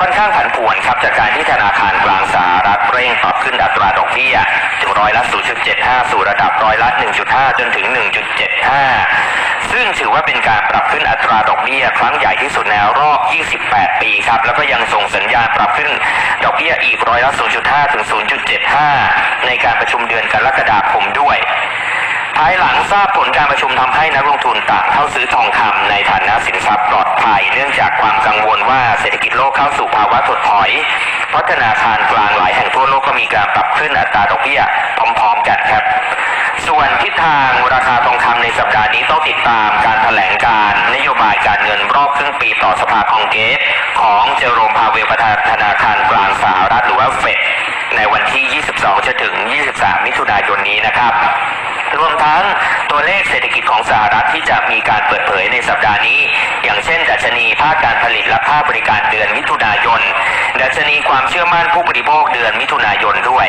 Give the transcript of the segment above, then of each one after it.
ค่อนข้างผันผวนครับจากการที่ธนาคารกลางสหรัฐเร่งปรับขึ้นอัตราดอกเบี้ยถึงร้อยละ 0.75 สู่ระดับร้อยละ 1.5 จนถึง 1.75 ซึ่งถือว่าเป็นการปรับขึ้นอัตราดอกเบี้ยครั้งใหญ่ที่สุดในรอบ 28 ปีครับ แล้วก็ยังส่งสัญญาณปรับขึ้นดอกเบี้ยอีกร้อยละ 0.5 ถึง 0.75 ในการประชุมเดือนกรกฎาคมด้วยายหลังทราบผลการประชุมทำให้นักลงทุนต่างเข้าซื้อทองคำในฐานะสินทรัพย์ปลอดภัย เนื่องจากความกังวลว่าเศรษฐกิจโลกเข้าสู่ภาวะถดถอย เพราะธนาคารกลางหลายแห่งทั่วโลกก็มีการปรับขึ้นอัตราดอกเบี้ยพร้อมๆกันครับ ส่วนทิศทางราคาทองคำในสัปดาห์นี้ต้องติดตามการแถลงการนโยบายการเงินรอบครึ่งปีต่อสภาคองเกสของเจอโรมพาเวลประธานธนาคารกลางสหรัฐหรือว่าเฟดในวันที่ 22 จะถึง 23 มิถุนายนนี้นะครับ รวมทั้งตัวเลขเศรษฐกิจของสหรัฐที่จะมีการเปิดเผยในสัปดาห์นี้ อย่างเช่น ดัชนีภาคการผลิตและภาคบริการเดือนมิถุนายน ดัชนีความเชื่อมั่นผู้บริโภคเดือนมิถุนายนด้วย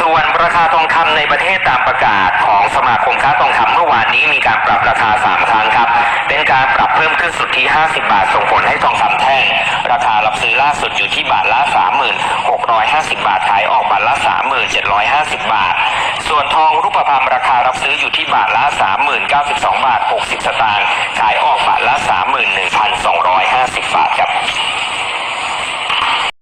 ส่วนราคาทองคำในประเทศตามประกาศของสมาคมค้าทองคำเมื่อวานนี้มีการปรับราคา 3 ครั้งครับ เป็นการปรับเพิ่มขึ้นสุดที่ 50 บาทส่งผลให้ทองคำแท่งราคารับซื้อล่าสุดอยู่ที่บาทละ 3650 บาทขายออกบาทละ 3750 บาท ส่วนทองรูปพรรณราคารับซื้ออยู่ที่บาทละ 3092 บาท 60 สตางค์ ขายออก